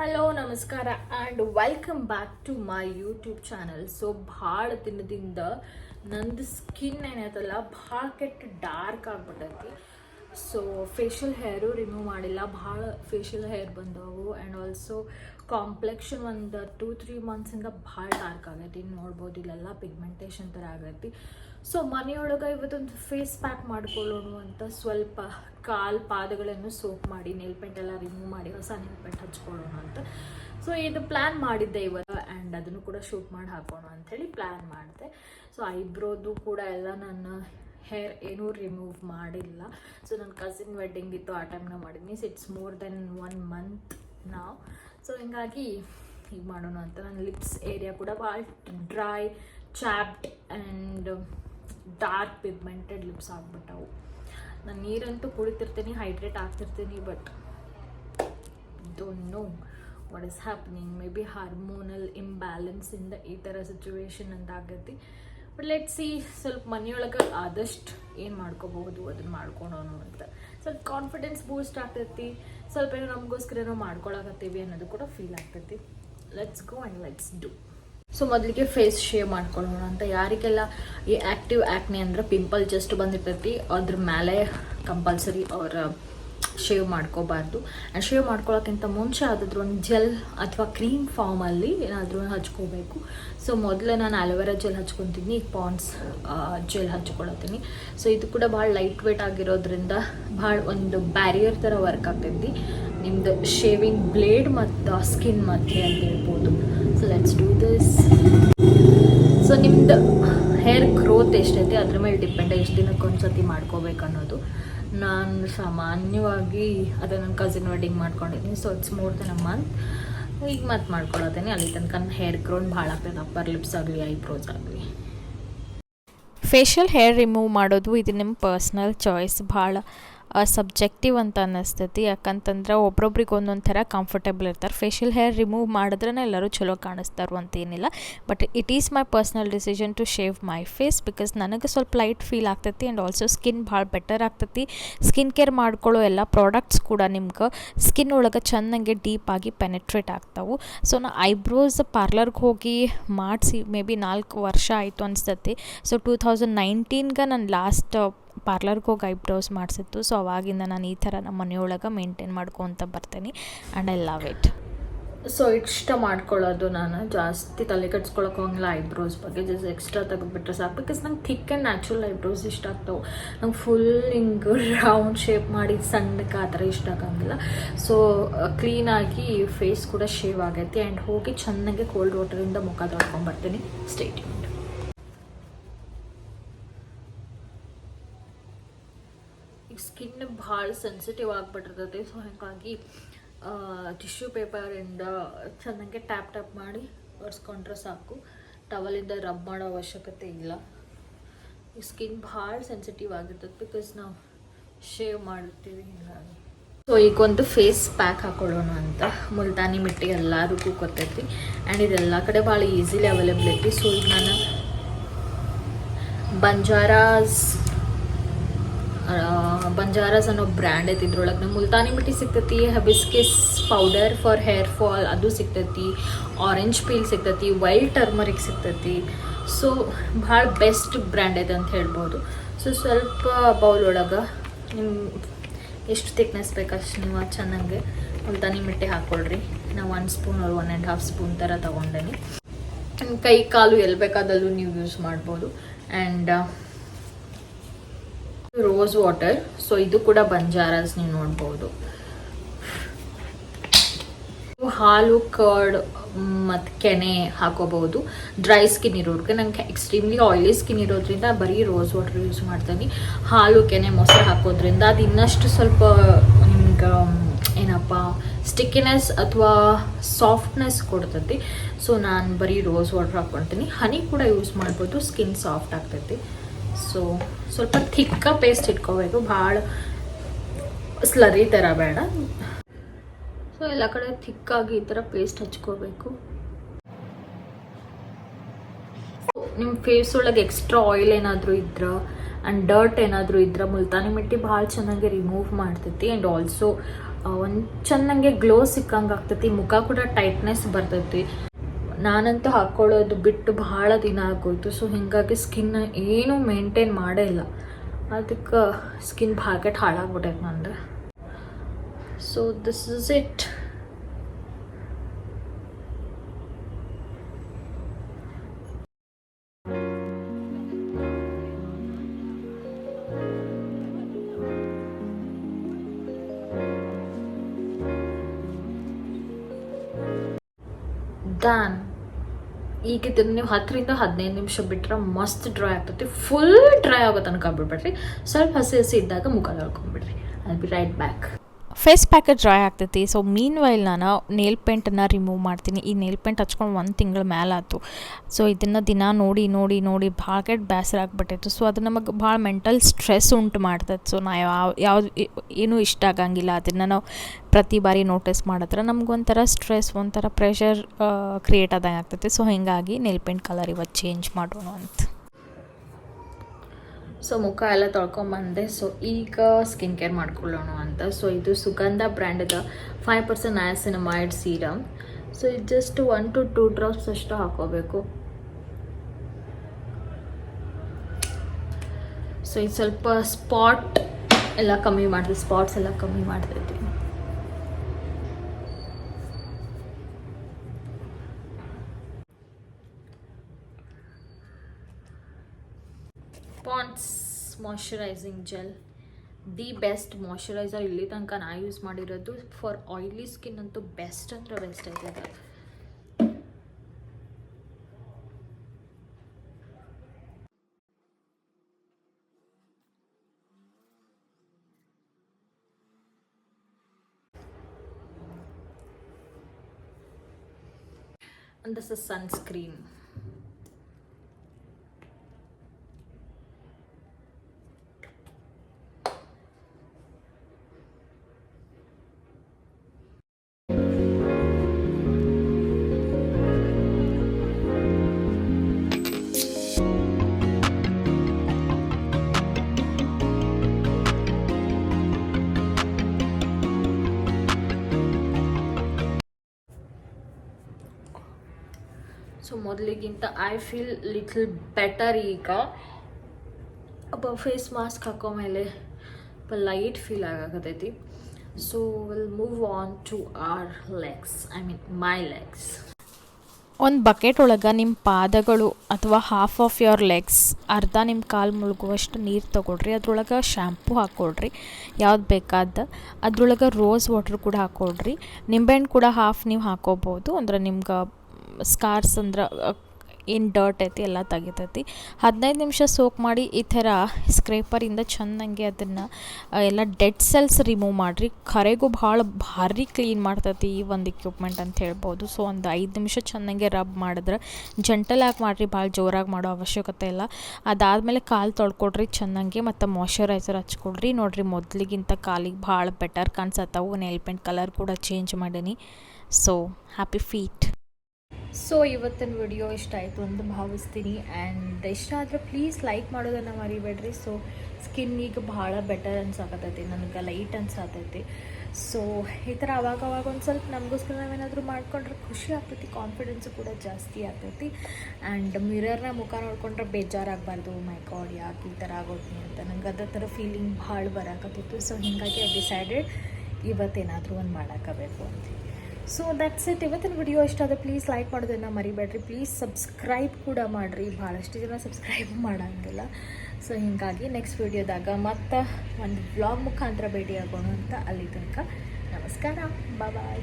Hello, ನಮಸ್ಕಾರ and welcome back to my YouTube channel so ಭಾಳ ದಿನದಿಂದ ನಂದು ಸ್ಕಿನ್ ಏನೈತಲ್ಲ ಭಾಳ ಕೆಟ್ಟ ಡಾರ್ಕ್ ಆಗ್ಬಿಟ್ಟೈತಿ. ಸೊ ಫೇಶಿಯಲ್ ಹೇರು ರಿಮೂವ್ ಮಾಡಿಲ್ಲ. ಭಾಳ ಫೇಶಿಯಲ್ ಹೇರ್ ಬಂದವು. ಆ್ಯಂಡ್ ಆಲ್ಸೋ ಕಾಂಪ್ಲೆಕ್ಷನ್ ಒಂದು ಟೂ ತ್ರೀ ಮಂತ್ಸಿಂದ ಭಾಳ ಡಾರ್ಕ್ ಆಗೈತಿ. ನೋಡ್ಬೋದು, ಇಲ್ಲೆಲ್ಲ ಪಿಗ್ಮೆಂಟೇಷನ್ ಥರ ಆಗೈತಿ. ಸೊ ಮನೆಯೊಳಗೆ ಇವತ್ತೊಂದು ಫೇಸ್ ಪ್ಯಾಕ್ ಮಾಡ್ಕೊಳ್ಳೋಣ ಅಂತ ಸ್ವಲ್ಪ ಕಾಲು ಪಾದಗಳನ್ನು ಸೋಪ್ ಮಾಡಿ ನೇಲ್ ಪೆಂಟ್ ಎಲ್ಲ ರಿಮೂವ್ ಮಾಡಿ, ಹೊಸ ನೇಲ್ ಪೆಂಟ್ ಹಚ್ಕೊಳ್ಳೋಣ ಅಂತ. ಸೊ ಇದು ಪ್ಲ್ಯಾನ್ ಮಾಡಿದ್ದೆ ಇವತ್ತು. ಆ್ಯಂಡ್ ಅದನ್ನು ಕೂಡ ಶೂಟ್ ಮಾಡಿ ಹಾಕೋಣ ಅಂಥೇಳಿ ಪ್ಲ್ಯಾನ್ ಮಾಡಿದೆ. ಸೊ ಐಬ್ರೋದು ಕೂಡ ಎಲ್ಲ ನಾನು ಹೇರ್ ಏನೂ ರಿಮೂವ್ ಮಾಡಿಲ್ಲ. ಸೊ ನನ್ನ ಕಸಿನ್ ವೆಡ್ಡಿಂಗ್ ಇತ್ತು, ಆ ಟೈಮ್ನ ಮಾಡಿದ್ means it's more than one month ನಾವು ಸೊ ಹಿಂಗಾಗಿ ಈಗ ಮಾಡೋಣ ಅಂತ ನನ್ನ ಲಿಪ್ಸ್ ಏರಿಯಾ ಕೂಡ ಭಾಳ dry chapped and dark pigmented lips ಆಗ್ಬಿಟ್ಟವು. ನಾನು ನೀರಂತೂ ಕುಡಿತಿರ್ತೀನಿ hydrate ಆಗ್ತಿರ್ತೀನಿ but don't know what is happening maybe hormonal ಇಂಬ್ಯಾಲೆನ್ಸಿಂದ ಈ ಥರ ಸಿಚುವೇಶನ್ ಅಂತ ಆಗೈತಿ ಬಟ್ ಲೆಟ್ ಸಿ ಸ್ವಲ್ಪ ಮನೆಯೊಳಗೆ ಆದಷ್ಟು ಏನು ಮಾಡ್ಕೋಬಹುದು ಅದನ್ನು ಮಾಡ್ಕೊಳೋನು ಅಂತ. ಸ್ವಲ್ಪ ಕಾನ್ಫಿಡೆನ್ಸ್ ಬೂಸ್ಟ್ ಆಗ್ತೈತಿ. ಸ್ವಲ್ಪ ಏನೋ ನಮಗೋಸ್ಕರ ಏನೋ ಮಾಡ್ಕೊಳಕತ್ತೀವಿ ಅನ್ನೋದು ಕೂಡ ಫೀಲ್ ಆಗ್ತೈತಿ. Let's go and let's do so ಮೊದಲಿಗೆ ಫೇಸ್ ಶೇವ್ ಮಾಡ್ಕೊಳ್ಳೋಣ ಅಂತ. ಯಾರಿಗೆಲ್ಲ ಈ ಆ್ಯಕ್ಟಿವ್ ಆ್ಯಕ್ನೆ ಅಂದ್ರೆ ಪಿಂಪಲ್ ಜಸ್ಟ್ ಬಂದಿರ್ತೈತಿ, ಅದ್ರ ಮೇಲೆ ಕಂಪಲ್ಸರಿ ಅವ್ರ ಶೇವ್ ಮಾಡ್ಕೋಬಾರ್ದು. ಆ್ಯಂಡ್ ಶೇವ್ ಮಾಡ್ಕೊಳ್ಳೋಕ್ಕಿಂತ ಮುಂಚೆ ಆದ್ರೂ ಒಂದು ಜೆಲ್ ಅಥವಾ ಕ್ರೀಮ್ ಫಾರ್ಮಲ್ಲಿ ಏನಾದರೂ ಹಚ್ಕೋಬೇಕು. ಸೊ ಮೊದಲು ನಾನು ಅಲೋವೆರಾ ಜೆಲ್ ಹಚ್ಕೊತೀನಿ ಈಗ ಜೆಲ್ ಹಚ್ಕೊಳತ್ತೀನಿ. ಸೊ ಇದು ಕೂಡ ಭಾಳ ಲೈಟ್ ವೇಟ್ ಆಗಿರೋದ್ರಿಂದ ಭಾಳ ಒಂದು ಬ್ಯಾರಿಯರ್ ಥರ ವರ್ಕ್ ಆಗ್ತೈತಿ. ನಿಮ್ದು ಶೇವಿಂಗ್ ಬ್ಲೇಡ್ ಮತ್ತು ಸ್ಕಿನ್ ಮಧ್ಯೆ ಅಂತ ಹೇಳ್ಬೋದು. So let's do this so ನಿಮ್ದು ಹೇರ್ ಗ್ರೋತ್ ಎಷ್ಟೈತಿ? ಅದ್ರ ಮೇಲೆ ಡಿಪೆಂಡ್ ಎಷ್ಟು ದಿನಕ್ಕೆ ಒಂದ್ಸತಿ ಮಾಡ್ಕೋಬೇಕು ಅನ್ನೋದು ನಾನು ಸಾಮಾನ್ಯವಾಗಿ ಅದೇ ನನ್ನ ಕಸಿನ್ ವೆಡ್ಡಿಂಗ್ ಮಾಡ್ಕೊಂಡಿದ್ದೀನಿ so it's more than a month ಈಗ ಮತ್ತೆ ಮಾಡ್ಕೊಳತೇನೆ ಅಲ್ಲಿ ತನಕ ಹೇರ್ ಗ್ರೋನ್ ಭಾಳ ಆಗ್ತದೆ ಅಪ್ಪರ್ ಲಿಪ್ಸ್ ಆಗಲಿ ಐಬ್ರೋಸ್ ಆಗಲಿ. ಫೇಶಿಯಲ್ ಹೇರ್ ರಿಮೂವ್ ಮಾಡೋದು ಇದು ನಿಮ್ಮ ಪರ್ಸ್ನಲ್ ಚಾಯ್ಸ್ ಭಾಳ ಸಬ್ಜೆಕ್ಟಿವ್ ಅಂತ ಅನ್ನಿಸ್ತೈತಿ. ಯಾಕಂತಂದ್ರೆ ಒಬ್ರೊಬ್ರಿಗೆ ಒಂದೊಂದು ಥರ ಕಂಫರ್ಟೇಬಲ್ ಇರ್ತಾರೆ. ಫೇಶಿಯಲ್ ಹೇರ್ ರಿಮೂವ್ ಮಾಡಿದ್ರೇ ಎಲ್ಲರೂ ಚಲೋ ಕಾಣಿಸ್ತಾರು ಅಂತೇನಿಲ್ಲ but it is my personal decision to shave my face because ನನಗೆ ಸ್ವಲ್ಪ ಲೈಟ್ ಫೀಲ್ ಆಗ್ತೈತಿ ಆ್ಯಂಡ್ ಆಲ್ಸೋ ಸ್ಕಿನ್ ಭಾಳ ಬೆಟರ್ ಆಗ್ತೈತಿ. ಸ್ಕಿನ್ ಕೇರ್ ಮಾಡ್ಕೊಳ್ಳೋ ಎಲ್ಲ ಪ್ರಾಡಕ್ಟ್ಸ್ ಕೂಡ ನಿಮ್ಗೆ ಸ್ಕಿನ್ ಒಳಗೆ ಚೆನ್ನಾಗಿ ಆಗಿ ಪೆನೆಟ್ರೇಟ್ ಆಗ್ತಾವೆ. ಸೊ ನಾ ಐಬ್ರೋಸ್ ಪಾರ್ಲರ್ಗೆ ಹೋಗಿ ಮಾಡಿಸಿ ಮೇ ಬಿ ನಾಲ್ಕು ವರ್ಷ ಆಯಿತು ಅನಿಸ್ತತಿ. ಸೊ ಟೂ ತೌಸಂಡ್ ನೈನ್ಟೀನ್ಗೆ ನಾನು ಲಾಸ್ಟ್ ಪಾರ್ಲರ್ಗೆ ಹೋಗಿ ಐಬ್ರೋಸ್ ಮಾಡಿಸಿತ್ತು. ಸೊ ಅವಾಗಿಂದ ನಾನು ಈ ಥರ ನಮ್ಮ ಮನೆಯೊಳಗೆ ಮೇಂಟೈನ್ ಮಾಡ್ಕೊತ ಬರ್ತೀನಿ. And I love it so ಇಷ್ಟ ಮಾಡ್ಕೊಳ್ಳೋದು ನಾನು. ಜಾಸ್ತಿ ತಲೆ ಕೆಡ್ಸ್ಕೊಳಕ್ಕೆ ಹೋಗಿಲ್ಲ ಐಬ್ರೋಸ್ ಬಗ್ಗೆ. ಜಸ್ಟ್ ಎಕ್ಸ್ಟ್ರಾ ತೆಗೆದುಬಿಟ್ರೆ ಸಾಕು. ಬಿಕಾಸ್ ನಂಗೆ ಥಿಕ್ ಆ್ಯಂಡ್ ನ್ಯಾಚುರಲ್ ಐಬ್ರೋಸ್ ಇಷ್ಟ ಆಗ್ತಾವೆ. ನಂಗೆ ಫುಲ್ ಹಿಂಗೆ ರೌಂಡ್ ಶೇಪ್ ಮಾಡಿ ಸಣ್ಣಕ್ಕೆ ಆ ಥರ ಇಷ್ಟ ಆಗಂಗಿಲ್ಲ. ಸೊ ಕ್ಲೀನಾಗಿ ಫೇಸ್ ಕೂಡ ಶೇವ್ ಆಗೈತಿ. ಆ್ಯಂಡ್ ಹೋಗಿ ಚೆನ್ನಾಗಿ ಕೋಲ್ಡ್ ವಾಟರಿಂದ ಮುಖ ತೊಳ್ಕೊಂಬರ್ತೀನಿ. ಸ್ಟೇಟ್ ಈಗ ಸ್ಕಿನ್ ಭಾಳ ಸೆನ್ಸಿಟಿವ್ ಆಗಿಬಿಟ್ಟಿರ್ತೈತಿ. ಸೊ ಹಾಗಾಗಿ ಟಿಶ್ಯೂ ಪೇಪರಿಂದ ಚೆನ್ನಾಗೆ ಟ್ಯಾಪ್ ಟ್ಯಾಪ್ ಮಾಡಿ ಒರೆಸ್ಕೊಂಡ್ರೆ ಸಾಕು. ಟವಲಿಂದ ರಬ್ ಮಾಡೋ ಅವಶ್ಯಕತೆ ಇಲ್ಲ. ಈ ಸ್ಕಿನ್ ಭಾಳ ಸೆನ್ಸಿಟಿವ್ ಆಗಿರ್ತದೆ ಬಿಕಾಸ್ ನಾವು ಶೇವ್ ಮಾಡಿರ್ತೀವಿ ಹೀಗಾಗಿ. ಸೊ ಈಗ ಒಂದು ಫೇಸ್ ಪ್ಯಾಕ್ ಹಾಕೊಳ್ಳೋಣ ಅಂತ. ಮುಲ್ತಾನಿ ಮಿಟ್ಟಿ ಎಲ್ಲರಿಗೂ ಗೊತ್ತೈತಿ. ಆ್ಯಂಡ್ ಇದೆಲ್ಲ ಕಡೆ ಭಾಳ ಈಸಿಲಿ ಅವೈಲೇಬಲ್ ಐತಿ ಸೊ ಈಗ ನಾನು ಬಂಜಾರಾಸ್ ಬಂಜಾರಾಸ್ ಅನ್ನೋ ಬ್ರ್ಯಾಂಡ್ ಐತಿ ಇದ್ರೊಳಗೆ. ನಮ್ಮ ಮುಲ್ತಾನಿ ಮಿಟ್ಟಿ ಸಿಗ್ತೈತಿ, hibiscus powder for hair fall ಅದು ಸಿಗ್ತೈತಿ ಆರೆಂಜ್ ಪೀಲ್ ಸಿಗ್ತೈತಿ ವೈಲ್ಡ್ ಟರ್ಮರಿಕ್ ಸಿಗ್ತೈತಿ. ಸೊ ಭಾಳ ಬೆಸ್ಟ್ ಬ್ರ್ಯಾಂಡ್ ಐತೆ ಅಂತ ಹೇಳ್ಬೋದು. ಸೊ ಸ್ವಲ್ಪ ಬೌಲ್ ಒಳಗೆ ನಿಮ್ಮ ಎಷ್ಟು ತಿಕ್ನೆಸ್ ಬೇಕಷ್ಟು ನೀವು ಚೆನ್ನಾಗಿ ಮುಲ್ತಾನಿ ಮಿಟ್ಟಿ ಹಾಕ್ಕೊಳ್ರಿ ನಾವು ಒನ್ ಸ್ಪೂನ್ ಅವ್ರು ಒನ್ ಆ್ಯಂಡ್ ಹಾಫ್ ಸ್ಪೂನ್ ಥರ ತೊಗೊಂಡೇನಿ. ಕೈ ಕಾಲು ಎಲ್ಲಿ ಬೇಕಾದಲ್ಲೂ ನೀವು ಯೂಸ್ ಮಾಡ್ಬೋದು. ಆ್ಯಂಡ್ ರೋಸ್ ವಾಟರ್ ಸೊ ಇದು ಕೂಡ ಬಂಜಾರಾಸ್ ನೀವು ನೋಡ್ಬೋದು. ಹಾಲು ಕರ್ಡ್ ಮತ್ತು ಕೆನೆ ಹಾಕೋಬಹುದು. ಡ್ರೈ ಸ್ಕಿನ್ ಇರೋರ್ಗೆ. ನಂಗೆ ಎಕ್ಸ್ಟ್ರೀಮ್ಲಿ ಆಯಿಲಿ ಸ್ಕಿನ್ ಇರೋದ್ರಿಂದ ಬರೀ ರೋಸ್ ವಾಟರ್ ಯೂಸ್ ಮಾಡ್ತೀನಿ. ಹಾಲು, ಕೆನೆ, ಮೊಸರು ಹಾಕೋದ್ರಿಂದ ಅದು ಇನ್ನಷ್ಟು ಸ್ವಲ್ಪ ನಿಮ್ಗೆ ಏನಪ್ಪ ಸ್ಟಿಕ್ಕಿನೆಸ್ ಅಥವಾ ಸಾಫ್ಟ್ನೆಸ್ ಕೊಡ್ತೈತಿ. ಸೊ ನಾನು ಬರೀ ರೋಸ್ ವಾಟರ್ ಹಾಕ್ಕೊಳ್ತೀನಿ ಹನಿ ಕೂಡ ಯೂಸ್ ಮಾಡ್ಬೋದು. ಸ್ಕಿನ್ ಸಾಫ್ಟ್ ಆಗ್ತೈತಿ. ಸೊ ಸ್ವಲ್ಪ ಥಿಕ್ಕ ಪೇಸ್ಟ್ ಇಟ್ಕೋಬೇಕು. ಭಾಳ ಸ್ಲರಿ ಥರ ಬೇಡ. ಸೊ ಎಲ್ಲ ಕಡೆ ಥಿಕ್ಕಾಗಿ ಈ ಥರ ಪೇಸ್ಟ್ ಹಚ್ಕೋಬೇಕು. ನಿಮ್ಮ ಫೇಸ್ ಒಳಗೆ ಎಕ್ಸ್ಟ್ರಾ ಆಯಿಲ್ ಏನಾದರೂ ಇದ್ರೆ ಆ್ಯಂಡ್ ಡರ್ಟ್ ಏನಾದರೂ ಇದ್ರೆ ಮುಲ್ತಾನಿ ಮಿಟ್ಟಿ ಭಾಳ ಚೆನ್ನಾಗಿ ರಿಮೂವ್ ಮಾಡ್ತೈತಿ. ಆ್ಯಂಡ್ ಆಲ್ಸೋ ಒಂದು ಚೆನ್ನಾಗೆ ಗ್ಲೋ ಸಿಕ್ಕಂಗೆ ಆಗ್ತೈತಿ. ಮುಖ ಕೂಡ ಟೈಟ್ನೆಸ್ ಬರ್ತೈತಿ. ನಾನಂತೂ ಹಾಕ್ಕೊಳ್ಳೋದು ಬಿಟ್ಟು ಭಾಳ ದಿನ ಆಗೋಯ್ತು. ಸೊ ಹೀಗಾಗಿ ಸ್ಕಿನ್ ಏನೂ ಮೇಂಟೈನ್ ಮಾಡೇ ಇಲ್ಲ. ಅದಕ್ಕೆ ಸ್ಕಿನ್ ಭಾಕೆಟ್ ಹಾಳಾಗ್ಬಿಟ್ಟೈತೆ ನಂದು. So this is it done ಈಗ ಇದನ್ನು ನೀವು ಹತ್ತರಿಂದ ಹದಿನೈದು ನಿಮಿಷ ಬಿಟ್ಟರೆ ಮಸ್ತ್ ಡ್ರೈ ಆಗ್ತೈತಿ. ಫುಲ್ ಡ್ರೈ ಆಗೋ ತನಕ ಬಿಡ್ಬೇಡ್ರಿ ಸ್ವಲ್ಪ ಹಸಿ ಹಸಿ ಇದ್ದಾಗ ಮುಖ ತೊಳ್ಕೊಂಬಿಡ್ರಿ. I be right back face package dry ಆಗ್ತೈತಿ. ಸೊ ಮೀನ್ ವೈಲ್ ನಾನು ನೇಲ್ ಪೇಂಟನ್ನು ರಿಮೂವ್ ಮಾಡ್ತೀನಿ. ಈ ನೇಲ್ ಪೇಂಟ್ ಹಚ್ಕೊಂಡು ಒಂದು ತಿಂಗಳ ಮೇಲೆ ಆಯ್ತು ಸೊ ಇದನ್ನು ದಿನ ನೋಡಿ ನೋಡಿ ನೋಡಿ ಭಾಳ ಕೆಟ್ಟ ಬೇಸರ ಆಗಿಬಿಟ್ಟಿತ್ತು ಸೊ ಅದು ನಮಗೆ ಭಾಳ ಮೆಂಟಲ್ ಸ್ಟ್ರೆಸ್ ಉಂಟು ಮಾಡ್ತೈತೆ. ಸೊ ನಾ ಯಾವ, ಯಾವ್ದು ಏನೂ ಇಷ್ಟ ಆಗಂಗಿಲ್ಲ. ಅದನ್ನು ನಾವು ಪ್ರತಿ ಬಾರಿ ನೋಟಿಸ್ ಮಾಡಿದ್ರೆ ನಮ್ಗೊಂಥರ ಸ್ಟ್ರೆಸ್ ಒಂಥರ ಪ್ರೆಷರ್ ಕ್ರಿಯೇಟ್ ಆದಂಗೆ ಆಗ್ತೈತಿ. ಸೊ ಹೀಗಾಗಿ ನೇಲ್ ಪೇಂಟ್ ಕಲರ್ ಇವತ್ತು ಚೇಂಜ್ ಮಾಡೋಣ ಅಂತ. ಸೊ ಮುಖ ಎಲ್ಲ ತೊಳ್ಕೊಂಬಂದೆ. ಸೊ ಈಗ ಸ್ಕಿನ್ ಕೇರ್ ಮಾಡ್ಕೊಳ್ಳೋಣ ಅಂತ. ಸೊ ಇದು ಸುಗಂಧ ಬ್ರ್ಯಾಂಡದ five percent niacinamide serum so ಇದು just one to two drops ಅಷ್ಟು ಹಾಕೋಬೇಕು. ಸೊ ಇದು ಸ್ವಲ್ಪ ಸ್ಪಾಟ್ ಎಲ್ಲ ಕಮ್ಮಿ ಮಾಡಿದೆ. ಸ್ಪಾಟ್ಸ್ ಎಲ್ಲ ಕಮ್ಮಿ ಮಾಡ್ತೈತಿ moisturising gel the best moisturiser ಇಲ್ಲಿ ತನಕ ನಾ ಯೂಸ್ ಮಾಡಿರೋದು ಫಾರ್ ಆಯಿಲಿ ಸ್ಕಿನ್ ಅಂತೂ ಬೆಸ್ಟ್ ಅಂದ್ರೆ ಬೆಸ್ಟ್ ಆಯ್ತದೆ and this is ಸೊ ಮೊದಲಿಗಿಂತ ಐ ಫೀಲ್ ಲಿಟ್ಲ್ ಬೆಟರ್ ಈಗ. ಒಬ್ಬ ಫೇಸ್ ಮಾಸ್ಕ್ ಹಾಕೋ ಮೇಲೆ light feel ಆಗಕತ್ತೈತಿ so will move on to our legs I mean my legs ಒಂದು ಬಕೆಟ್ ಒಳಗೆ ನಿಮ್ಮ ಪಾದಗಳು ಅಥವಾ ಹಾಫ್ ಆಫ್ ಯೋರ್ ಲೆಗ್ಸ್ ಅರ್ಧ ನಿಮ್ಮ ಕಾಲು ಮುಳುಗುವಷ್ಟು ನೀರು ತೊಗೊಳ್ರಿ. ಅದ್ರೊಳಗೆ ಶ್ಯಾಂಪು ಹಾಕ್ಕೊಳ್ರಿ ಯಾವ್ದು ಬೇಕಾದ ಅದ್ರೊಳಗೆ ರೋಸ್ ವಾಟ್ರ್ ಕೂಡ ಹಾಕ್ಕೊಳ್ರಿ ನಿಂಬೆಹಣ್ಣು ಕೂಡ ಹಾಫ್ ನೀವು ಹಾಕೋಬೋದು. ಅಂದ್ರೆ ನಿಮ್ಗೆ ಸ್ಕಾರ್ಸ್ ಅಂದ್ರೆ ಏನು ಡರ್ಟ್ ಐತಿ ಎಲ್ಲ ತೆಗಿತೈತಿ. ಹದಿನೈದು ನಿಮಿಷ ಸೋಕ್ ಮಾಡಿ ಈ ಥರ ಸ್ಕ್ರೇಪರಿಂದ ಚೆಂದಂಗೆ ಅದನ್ನು ಎಲ್ಲ ಡೆಡ್ ಸೆಲ್ಸ್ ರಿಮೂವ್ ಮಾಡಿರಿ. ಖರೆಗೂ ಭಾಳ ಭಾರಿ ಕ್ಲೀನ್ ಮಾಡ್ತೈತಿ ಈ ಒಂದು ಇಕ್ವಿಪ್ಮೆಂಟ್ ಅಂತ ಹೇಳ್ಬೋದು. ಸೊ ಒಂದು ಐದು ನಿಮಿಷ ಚೆಂದಂಗೆ ರಬ್ ಮಾಡಿದ್ರೆ ಜಂಟಲ್ ಆಗಿ ಮಾಡಿರಿ, ಭಾಳ ಜೋರಾಗಿ ಮಾಡೋ ಅವಶ್ಯಕತೆ ಇಲ್ಲ. ಅದಾದಮೇಲೆ ಕಾಲು ತೊಳ್ಕೊಡ್ರಿ ಚೆಂದಂಗೆ ಮತ್ತು ಮಾಯ್ಶ್ಚರೈಸರ್ ಹಚ್ಕೊಡ್ರಿ. ನೋಡಿರಿ ಮೊದಲಿಗಿಂತ ಕಾಲಿಗೆ ಭಾಳ ಬೆಟರ್ ಕಾಣಿಸತ್ತವು. ನೆಲ್ ಪೇಂಟ್ ಕಲರ್ ಕೂಡ ಚೇಂಜ್ ಮಾಡೀನಿ. ಸೊ ಹ್ಯಾಪಿ ಫೀಟ್ ಸೊ ಇವತ್ತಿನ ವಿಡಿಯೋ ಇಷ್ಟ ಆಯಿತು ಅಂತ ಭಾವಿಸ್ತೀನಿ. ಆ್ಯಂಡ್ ಇಷ್ಟ ಆದರೆ ಪ್ಲೀಸ್ ಲೈಕ್ ಮಾಡೋದನ್ನು ಮರಿಬೇಡ್ರಿ. ಸೊ ಸ್ಕಿನ್ ಈಗ ಭಾಳ ಬೆಟರ್ ಅನ್ಸಾಕತ್ತೈತಿ ನನಗೆ ಲೈಟ್ ಅನ್ಸಾತೈತಿ. ಸೊ ಈ ಥರ ಅವಾಗ ಅವಾಗ ಒಂದು ಸ್ವಲ್ಪ ನಮಗೋಸ್ಕರ ನಾವೇನಾದರೂ ಮಾಡ್ಕೊಂಡ್ರೆ ಖುಷಿ ಆಗ್ತೈತಿ ಕಾನ್ಫಿಡೆನ್ಸು ಕೂಡ ಜಾಸ್ತಿ ಆಗ್ತೈತಿ. ಆ್ಯಂಡ್ ಮಿರರ್ನ ಮುಖ ನೋಡ್ಕೊಂಡ್ರೆ ಬೇಜಾರಾಗಬಾರ್ದು. ಮೈ ಗಾಡ್ ಯಾಕೆ ಈ ಥರ ಆಗೋದ್ನಿ ಅಂತ. ನಂಗೆ ಅದರ ಥರ ಫೀಲಿಂಗ್ ಭಾಳ ಬರಾಕತ್ತಿತ್ತು ಸೊ ಹೀಗಾಗಿ ಐ ಡಿಸೈಡೆಡ್ ಇವತ್ತೇನಾದರೂ ಒಂದು ಮಾಡಾಕಬೇಕು ಅಂತ. ಸೊ ದಟ್ಸ್ ಇಟ್ ಇವತ್ತಿನ ವಿಡಿಯೋ ಇಷ್ಟ ಆದರೆ ಪ್ಲೀಸ್ ಲೈಕ್ ಮಾಡೋದನ್ನು ಮರಿಬೇಡ್ರಿ. ಪ್ಲೀಸ್ ಸಬ್ಸ್ಕ್ರೈಬ್ ಕೂಡ ಮಾಡಿರಿ. ಭಾಳಷ್ಟು ಜನ ಸಬ್ಸ್ಕ್ರೈಬ್ ಮಾಡೋಂಗಿಲ್ಲ. ಸೊ ಹೀಗಾಗಿ ನೆಕ್ಸ್ಟ್ ವಿಡಿಯೋದಾಗ ಮತ್ತೆ ಒಂದು ಬ್ಲಾಗ್ ಮುಖಾಂತರ ಭೇಟಿಯಾಗೋಣ ಅಂತ ಅಲ್ಲಿ ತನಕ. ನಮಸ್ಕಾರ. ಬಾಯ್